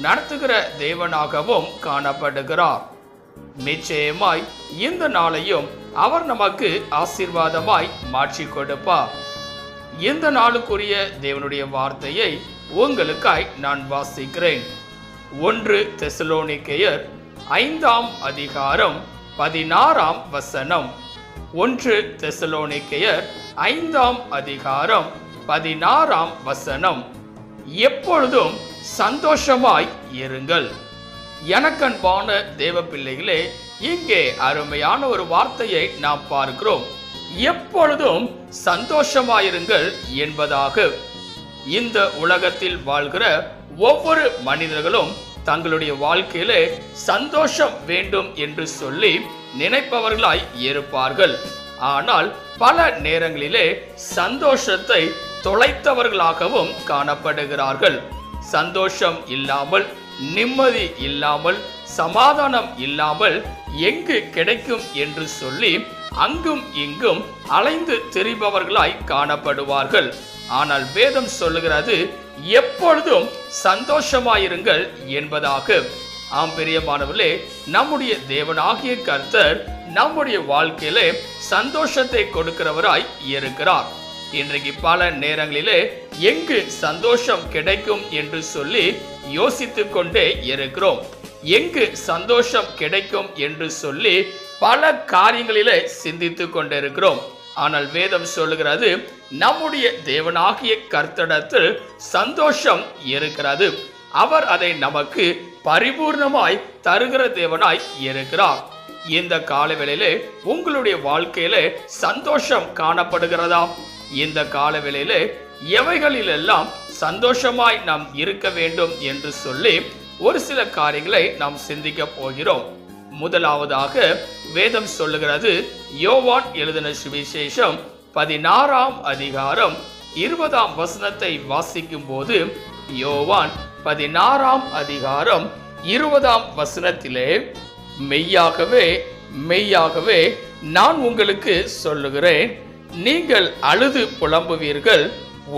நடத்துகிற தேவனாகவும் காணப்படுகிறார். நிச்சயமாய் இந்த நாளையும் அவர் நமக்கு ஆசீர்வாதமாய் மாற்றி கொடுப்பார். இந்த நாளுக்குரிய தேவனுடைய வார்த்தையை உங்களுக்காய் நான் வாசிக்கிறேன். ஒன்று தெசலோனிக்கையர் ஐந்தாம் அதிகாரம் பதினாறாம் வசனம். ஒன்று தெசலோனிக்கையர் ஐந்தாம் அதிகாரம் பதினாறாம் வசனம். எப்பொழுதும் சந்தோஷமாய் இருங்கள். எனக்கன்பான தேவ பிள்ளைகளே இங்கே அருமையான ஒரு வார்த்தையை நாம் பார்க்கிறோம். எப்பொழுதும் சந்தோஷமாயிருங்கள் என்பதாக. இந்த உலகத்தில் வாழ்கிற ஒவ்வொரு மனிதர்களும் தங்களுடைய வாழ்க்கையிலே சந்தோஷம் வேண்டும் என்று சொல்லி நினைப்பவர்களாய் இருப்பார்கள். ஆனால் பல நேரங்களிலே சந்தோஷத்தை தொலைத்தவர்களாகவும் காணப்படுகிறார்கள். சந்தோஷம் இல்லாமல் நிம்மதி இல்லாமல் சமாதானம் இல்லாமல் எங்கு கிடைக்கும் என்று சொல்லி அங்கும் இங்கும் அலைந்து திரிபவர்களாய் காணப்படுவார்கள். ஆனால் வேதம் சொல்லுகிறது எப்பொழுதும் சந்தோஷமாயிருங்கள் என்பதாக. ஆம் பிரியமானவர்களே நம்முடைய தேவனாகிய கர்த்தர் நம்முடைய வாழ்க்கையிலே சந்தோஷத்தை கொடுக்கிறவராய் இருக்கிறார். இன்றைக்கு பல நேரங்களிலே எங்கு சந்தோஷம் கிடைக்கும் என்று சொல்லி யோசித்துக் கொண்டே இருக்கிறோம். எங்கு சந்தோஷம் கிடைக்கும் என்று சொல்லி பல காரியங்களிலே சிந்தித்துக் கொண்டிருக்கிறோம் ஆனால் வேதம் சொல்லுகிறது நம்முடைய தேவனாகிய கர்த்தடத்தில் சந்தோஷம் இருக்கிறது. அவர் அதை நமக்கு பரிபூர்ணமாய் தருகிற தேவனாய் இருக்கிறார். இந்த காலவேளையிலே உங்களுடைய வாழ்க்கையிலே சந்தோஷம் காணப்படுகிறதா? இந்த காலவேளையிலே எவைகளிலெல்லாம் சந்தோஷமாய் நாம் இருக்க வேண்டும் என்று சொல்லி ஒரு சில காரியங்களை நாம் சிந்திக்க போகிறோம். முதலாவதாக வேதம் சொல்லுகிறது யோவான் எழுதின சுவிசேஷம் பதினாறாம் அதிகாரம் இருபதாம் வசனத்தை வாசிக்கும் போது யோவான் பதினாறாம் அதிகாரம் இருபதாம் வசனத்திலே மெய்யாகவே மெய்யாகவே நான் உங்களுக்கு சொல்லுகிறேன் நீங்கள் அழுது புலம்புவீர்கள்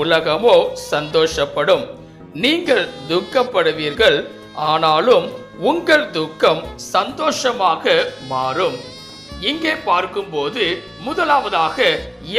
உலகமோ சந்தோஷப்படும். நீங்கள் துக்கப்படுவீர்கள் ஆனாலும் உங்கள் துக்கம் சந்தோஷமாக மாறும். இங்கே பார்க்கும்போது முதலாவதாக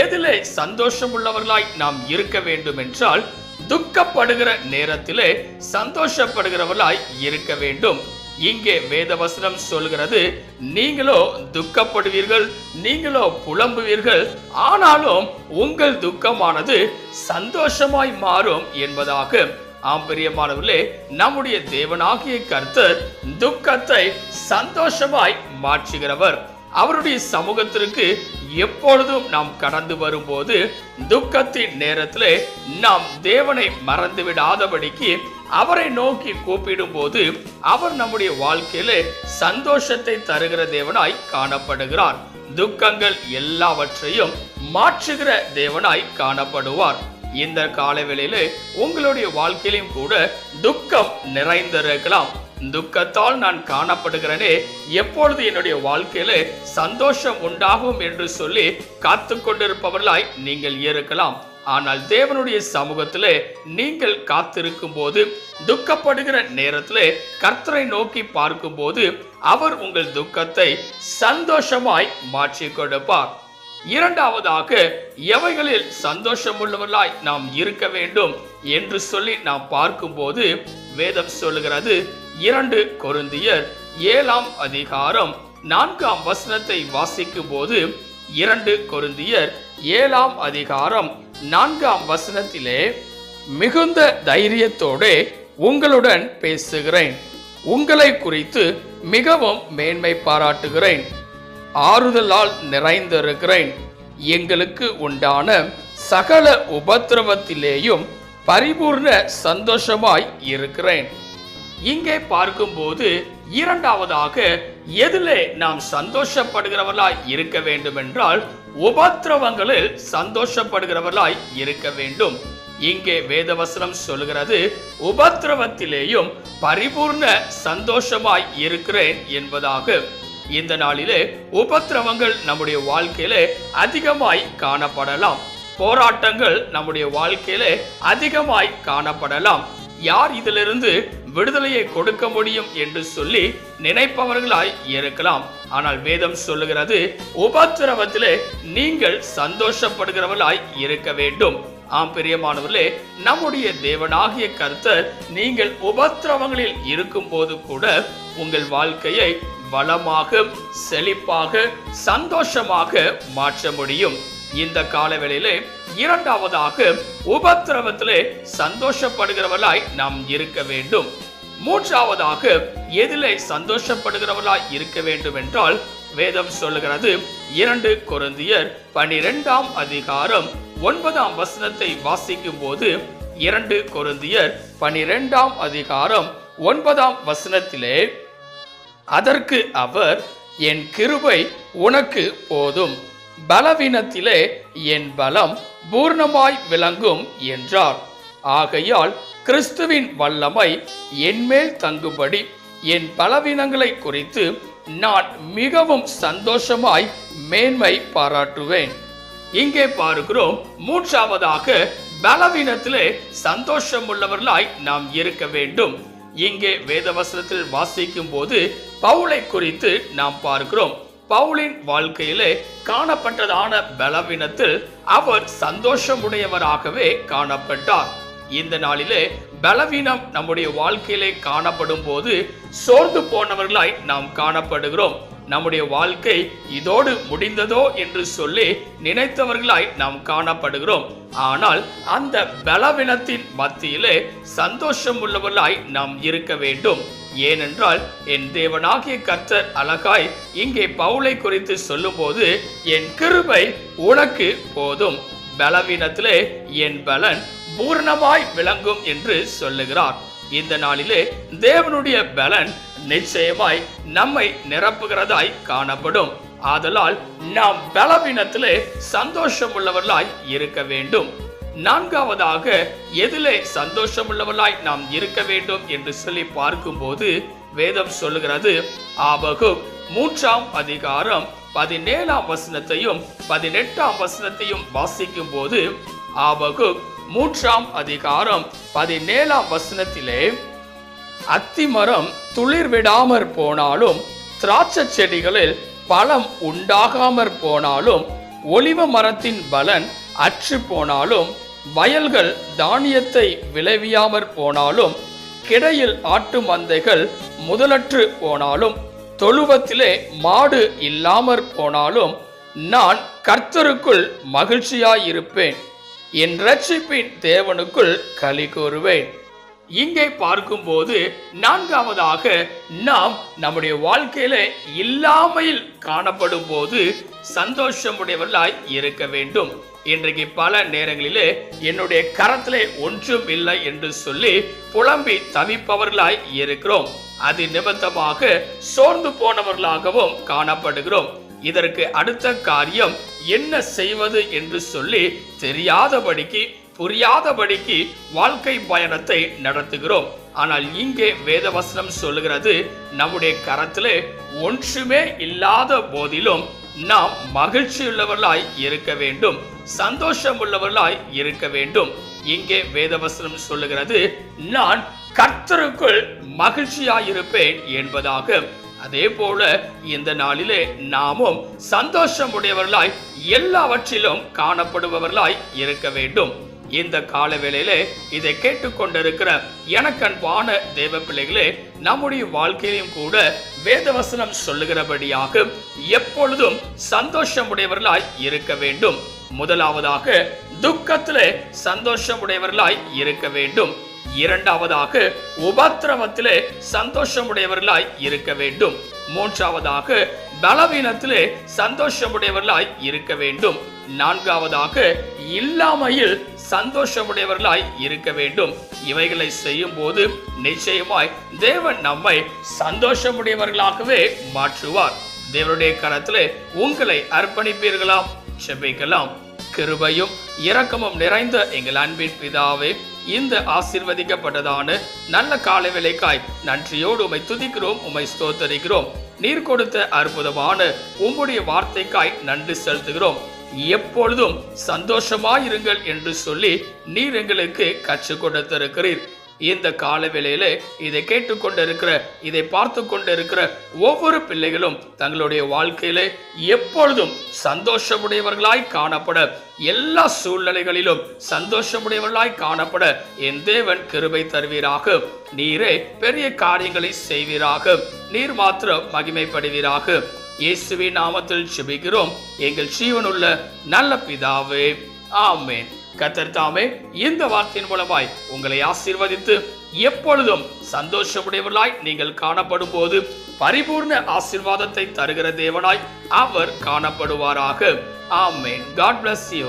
எதிலே சந்தோஷம் உள்ளவர்களாய் நாம் இருக்க வேண்டும் என்றால் துக்கப்படுகிற நேரத்திலே சந்தோஷப்படுகிறவர்களாய் இருக்க வேண்டும். இங்கே வேதவசனம் சொல்கிறது நீங்களோ துக்கப்படுவீர்கள் நீங்களோ புலம்புவீர்கள் ஆனாலும் உங்கள் துக்கமானது சந்தோஷமாய் மாறும் என்பதாக ஆம்பரியமானவர்களே நம்முடைய தேவனாகிய கர்த்தர் துக்கத்தை சந்தோஷமாய் மாற்றுகிறவர். அவருடைய சமூகத்திற்கு எப்பொழுதும் நாம் கடந்து வரும்போது துக்கத்தின் நேரத்திலே நாம் தேவனை மறந்து விடாதபடிக்கு அவரை நோக்கி கூப்பிடும் போது அவர் நம்முடைய வாழ்க்கையில சந்தோஷத்தை தருகிற தேவனாய் காணப்படுகிறார். துக்கங்கள் எல்லாவற்றையும் மாற்றுகிற தேவனாய் காணப்படுவார். இந்த காலவேளையிலே உங்களுடைய வாழ்க்கையிலும் கூட துக்கம் நிறைந்திருக்கலாம். துக்கத்தால் நான் காணப்படுகிறனே எப்பொழுது என்னுடைய வாழ்க்கையில சந்தோஷம் உண்டாகும் என்று சொல்லி காத்து கொண்டிருப்பவர்களாய் நீங்கள் இருக்கலாம். ஆனால் தேவனுடைய சமூகத்திலே நீங்கள் காத்திருக்கும் போது துக்கப்படுகிற நேரத்திலே கர்த்தரை நோக்கி பார்க்கும்போது அவர் உங்கள் துக்கத்தை சந்தோஷமாய் மாற்றி கொடுப்பார் இரண்டாவதாக எவைகளில் சந்தோஷமுள்ளவர்களாய் நாம் இருக்க வேண்டும் என்று சொல்லி நாம் பார்க்கும்போது வேதம் சொல்லுகிறது இரண்டு கொருந்தியர் ஏழாம் அதிகாரம் நான்காம் வசனத்தை வாசிக்கும் போது இரண்டு கொருந்தியர் ஏழாம் அதிகாரம் நான்காம் வசனத்திலே மிகுந்த தைரியத்தோடு உங்களுடன் பேசுகிறேன். உங்களை குறித்து மிகவும் மேன்மை பாராட்டுகிறேன். ஆறுதலால் நிறைந்திருக்கிறேன். எங்களுக்கு உண்டான சகல உபத்திரவத்திலேயும் பரிபூர்ண சந்தோஷமாய் இருக்கிறேன். இங்கே பார்க்கும்போது இரண்டாவதாக எதிலே நாம் சந்தோஷப்படுகிறவர்களாய் இருக்க வேண்டும் என்றால் உபத்திரவங்களில் சந்தோஷப்படுகிறவர்களாய் இருக்க வேண்டும். இங்கே வேதவசனம் சொல்கிறது உபத்திரவத்திலேயும் பரிபூர்ண சந்தோஷமாய் இருக்கிறேன் என்பதாக. இந்த நாளிலே உபத்திரவங்கள் நம்முடைய வாழ்க்கையிலே அதிகமாய் காணப்படலாம். போராட்டங்கள் நம்முடைய வாழ்க்கையிலே அதிகமாய் காணப்படலாம். யார் இதிலிருந்து விடுதலையை கொடுக்க முடியும் என்று சொல்லி நினைப்பவர்களாய் இருக்கலாம். ஆனால் வேதம் சொல்லுகிறது உபத்திரவத்திலே நீங்கள் சந்தோஷப்படுகிறவர்களாய் இருக்க வேண்டும். ஆம் பிரியமானவர்களே நம்முடைய தேவனாகிய கர்த்தர் நீங்கள் உபத்திரவங்களில் இருக்கும் போது கூட உங்கள் வாழ்க்கையை வளமாக செழிப்பாக சந்தோஷமாக மாற்ற முடியும். இந்த காலவேளையிலே இரண்டாவதாக உபத்திரவத்திலே சந்தோஷப்படுகிறவர்களாய் நாம் இருக்க வேண்டும். மூன்றாவதாக எதிலே சந்தோஷப்படுகிறவர்களாய் இருக்க வேண்டும் என்றால் வேதம் சொல்லுகிறது இரண்டு கொருந்தியர் பனிரெண்டாம் அதிகாரம் ஒன்பதாம் வசனத்தை வாசிக்கும் போது இரண்டு கொருந்தியர் பனிரெண்டாம் அதிகாரம் ஒன்பதாம் வசனத்திலே அதற்கு அவர் என் கிருபை உனக்கு போதும் பலவீனத்திலே என் பலம் பூர்ணமாய் விளங்கும் என்றார். ஆகையால் கிறிஸ்துவின் வல்லமை என்மேல் தங்கும்படி என் பலவீனங்களை குறித்து நான் மிகவும் சந்தோஷமாய் மேன்மை பாராட்டுவேன். இங்கே பார்க்கிறோம் மூன்றாவதாக பலவீனத்திலே சந்தோஷம் உள்ளவர்களாய் நாம் இருக்க வேண்டும். இங்கே வேதவசனத்தில் வாசிக்கும் போது பவுலை குறித்து நாம் பார்க்கிறோம். பவுலின் வாழ்க்கையிலே காணப்பட்டதான பலவீனத்தில் அவர் சந்தோஷமுடையவராகவே காணப்பட்டார். இந்த நாளிலே பலவீனம் நம்முடைய வாழ்க்கையிலே காணப்படும் போது சோர்ந்து போனவர்களாய் நாம் காணப்படுகிறோம். நம்முடைய வாழ்க்கை இதோடு முடிந்ததோ என்று சொல்லி நினைத்தவர்களாய் நாம் காணப்படுகிறோம். ஆனால் அந்த பலவீனத்தின் மத்தியிலே சந்தோஷம் உள்ளவர்களாய் நாம் இருக்க வேண்டும். ஏனென்றால் என் தேவனாகிய கர்த்தர் அழகாய் இங்கே பவுலை குறித்து சொல்லும்போது என் கிருபை உனக்கு போதும். பலவீனத்திலே என் பலன் பூர்ணமாய் விளங்கும் என்று சொல்லுகிறார். இந்த நாளிலே தேவனுடைய பலன் நிச்சயமாய் நம்மை நிரப்புகிறதாய் காணப்படும். ஆதலால் நாம் பலவீனத்திலே சந்தோஷம் உள்ளவர்களாய் இருக்க வேண்டும். நான்காவதாக எதிலே சந்தோஷம் உள்ளவர்களாய் நாம் இருக்க வேண்டும் என்று சொல்லி பார்க்கும்போது வேதம் சொல்லுகிறது ஆபகு மூன்றாம் அதிகாரம் பதினேழாம் வசனத்தையும் பதினெட்டாம் வசனத்தையும் வாசிக்கும் போது ஆபகு மூன்றாம் அதிகாரம் பதினேழாம் வசனத்திலே அத்திமரம் துளிர் விடாமற் போனாலும் திராட்சை செடிகளில் பழம் உண்டாகாமற் போனாலும் ஒலிவ மரத்தின் பலன் அற்று போனாலும் வயல்கள் தானியத்தை விளைவியாமற் போனாலும் கிடையில் ஆட்டு மந்தைகள் முதலற்று போனாலும் தொழுவத்திலே மாடு இல்லாமற் போனாலும் நான் கர்த்தருக்குள் மகிழ்ச்சியாயிருப்பேன். என் ரட்சிப்பின் தேவனுக்குள் களி கூறுவேன். இங்கே பார்க்கும்போது நான்காவதாக நாம் நம்முடைய வாழ்க்கையில இல்லாமையில் காணப்படும் போது சந்தோஷமுடையவர்களாய் இருக்க வேண்டும். இன்றைக்கு பல நேரங்களிலே என்னுடைய கரத்திலே ஒன்றும் இல்லை என்று சொல்லி புலம்பி தவிப்பவர்களாய் இருக்கிறோம். அது நிமித்தமாக சோர்ந்து போனவர்களாகவும் காணப்படுகிறோம். இதற்கு அடுத்த காரியம் என்ன செய்வது என்று சொல்லி தெரியாதபடிக்கு புரியாதபடிக்கு வாழ்க்கை பயணத்தை நடத்துகிறோம். ஆனால் இங்கே வேதவசனம் சொல்லுகிறது நம்முடைய கரத்திலே ஒன்றுமே இல்லாத போதிலும் நாம் மகிழ்ச்சியுள்ளவர்களாய் இருக்க வேண்டும் சந்தோஷம் உள்ளவர்களாய் இருக்க வேண்டும். இங்கே வேதவசனம் சொல்லுகிறது நான் கர்த்தருக்குள் மகிழ்ச்சியாயிருப்பேன் என்பதாக. அதே போல இந்த நாளிலே நாமும் சந்தோஷமுடையவர்களாய் எல்லாவற்றிலும் காணப்படுபவர்களாய் இருக்க வேண்டும். இந்த கால வேளையிலே இதை கேட்டுக்கொண்டிருக்கிற எனக்கன்பான தேவ பிள்ளைகளே நம்முடைய வாழ்க்கையிலும் கூட வேதவசனம் சொல்லுகிறபடியாக எப்பொழுதும் சந்தோஷமுடையவர்களாய் இருக்க வேண்டும். முதலாவதாக துக்கத்திலே சந்தோஷமுடையவர்களாய் இருக்க வேண்டும். இரண்டாவதாக உபத்திரவத்திலே சந்தோஷமுடையவர்களாய் இருக்க வேண்டும். மூன்றாவதாக பலவீனத்திலே சந்தோஷமுடையவர்களாய் இருக்க வேண்டும். நான்காவதாக இல்லாமையில் சந்தோஷமுடையவர்களாய் இருக்க வேண்டும். இவைகளை செய்யும் போது நிச்சயமாய் தேவன் நம்மை சந்தோஷமுடையவர்களாகவே மாற்றுவார். தேவனுடைய கரத்திலே உங்களை அர்ப்பணிப்பீர்களாம் செபிக்கலாம். கிருபையும் இரக்கமும் நிறைந்த எங்கள் அன்பின் பிதாவே இந்த ஆசிர்வதிக்கப்பட்டதான நல்ல காலை விலைக்காய் நன்றியோடு உமை துதிக்கிறோம் உமை ஸ்தோத்தரிக்கிறோம். நீர் கொடுத்த அற்புதமான உம்முடைய வார்த்தைக்காய் நன்றி செலுத்துகிறோம். எப்பொழுதும் சந்தோஷமாயிருங்கள் என்று சொல்லி நீர் எங்களுக்கு கற்றுக் கொடுத்திருக்கிறீர். இந்த கால வேளையில இதை கேட்டுக்கொண்டிருக்கிற இதை பார்த்து கொண்டிருக்கிற ஒவ்வொரு பிள்ளைகளும் தங்களுடைய வாழ்க்கையிலே எப்பொழுதும் சந்தோஷமுடையவர்களாய் காணப்பட எல்லா சூழ்நிலைகளிலும் சந்தோஷமுடையவர்களாய் காணப்பட என் தேவன் கிருபை தருவீராக. நீரே பெரிய காரியங்களை செய்வீராக. நீர் மாத்திரம் மகிமைப்படுவீராக. இயேசுவின் நாமத்தில் சுபிக்கிறோம் எங்கள் ஜீவனுள்ள நல்ல பிதாவே. ஆமேன். கத்தர் தாமே இந்த வார்த்தையின் மூலமாய் உங்களை ஆசீர்வதித்து எப்பொழுதும் சந்தோஷமுடையவர்களாய் நீங்கள் காணப்படும் போது பரிபூர்ண ஆசீர்வாதத்தை தருகிற தேவனாய் அவர் காணப்படுவாராக. ஆமென். God bless you